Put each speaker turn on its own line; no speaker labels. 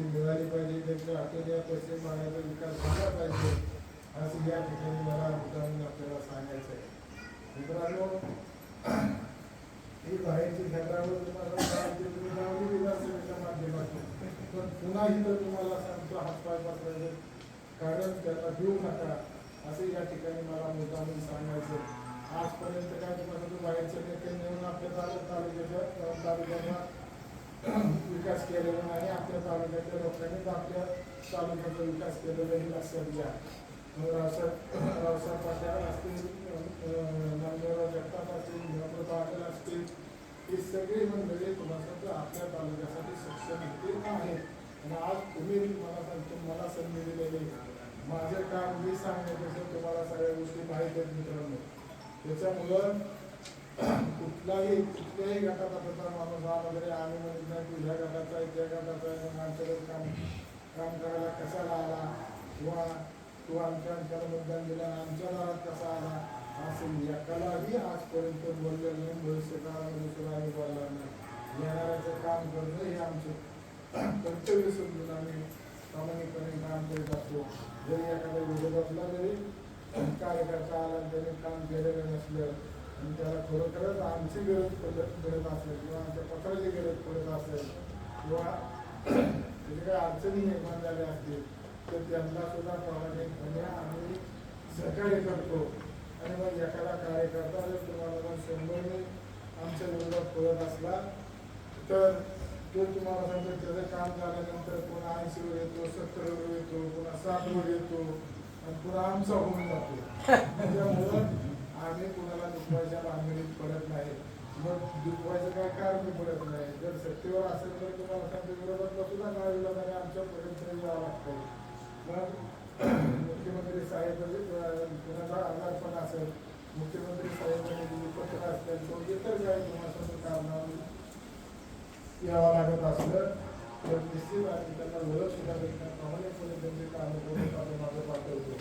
असं पाहिजे या विकास पाहिजे ठिकाणी मला मुद्दा आपल्याला सांगायचं आहे मित्रांनो ही बाहेरची तुम्हाला सांगितली, तुम्ही लावली विधानसभेच्या माध्यमातून. पण पुन्हा इथं तुम्हाला सांगतो हातपाय पसरायचे म्हणजे कारण त्याला देऊ नका असे या ठिकाणी मला मुद्दामून सांगायचं आजपर्यंत काय तुम्हाला तो बाहेरचे नेते नेऊन आपल्या तालुक तालुक्याच्या अं, विकास केलेला नाही आपल्या तालुक्याच्या लोकांनीच आपल्या तालुक्याचा विकास केलेला हे लक्षात घ्या. रावसाहेब रावसाहेब पाटील असतील अं, नामदेवराव जगताप असतील हिरापूर पाटील असतील सगळी मंडळी तुम्हाला सांगतो आपल्या तालुक्यासाठी सक्षम होती आहेत. आणि आज तुम्ही मला सांगतो मला संधी दिलेली माझं काम मी सांगण्यापेक्षा तुम्हाला सगळ्या गोष्टी माहीत आहेत मित्रांनो. त्याच्यामुळं कुठलाही कुठल्याही गटात आता माणूस हा वगैरे आम्ही म्हणत नाही तू ह्या गटाचा आहे त्या गटाचा आहे मग आमच्याकडे काम काम करायला कशाला आला? किंवा तू आमच्या आमच्याला मतदान दिलं आमच्या दारात कसा आला? असं एकालाही आजपर्यंत बोललेलं नाही भविष्य येणाऱ्याचं काम करणं हे आमचं कर्तव्य समजून आम्ही प्रामाणिकपणे काम करत असतो. जरी एखाद्या असला तरी कार्यकर्ता आला त्याने काम केलेलं नसलं आणि त्याला खरोखरच आमची गरज पडत पडत असेल किंवा आमच्या पत्राची गरज पडत असेल किंवा त्याची काही अडचणी निर्माण झाल्या असतील तर त्यांना सुद्धा प्रामाणिकपणे आम्ही सहकार्य करतो. आणि मग एखादा कार्यकर्ता जर तुम्हाला जर शंभरने आमच्या विरोधात पडत असला तर तो तुम्हाला सांगतो त्याचं काम झाल्यानंतर पुन्हा ऐंशीवर येतो सत्तरवर येतो पुन्हा साठवर येतो आणि पुन्हा आमचा होऊन जातो. त्यामुळं आम्ही कुणाला दुखवायच्या भानगडीत पडत नाही. मग दुखवायचं काय कारण पडत नाही. जर सत्तेवर असेल तर तुम्हाला सांगतो विरोधात सुद्धा आणि आमच्या आमच्यापर्यंत यावं लागतं. मग मुख्यमंत्री साहेब कुणाचा आजारपण असेल मुख्यमंत्री साहेबांनी दिली पत्र असतील तो इतर काही तुम्हाला यावं लागत असलं तर निश्चित आम्ही त्यांना ओळख सुद्धा देत नाही त्यांचे काम माझं पाठवतो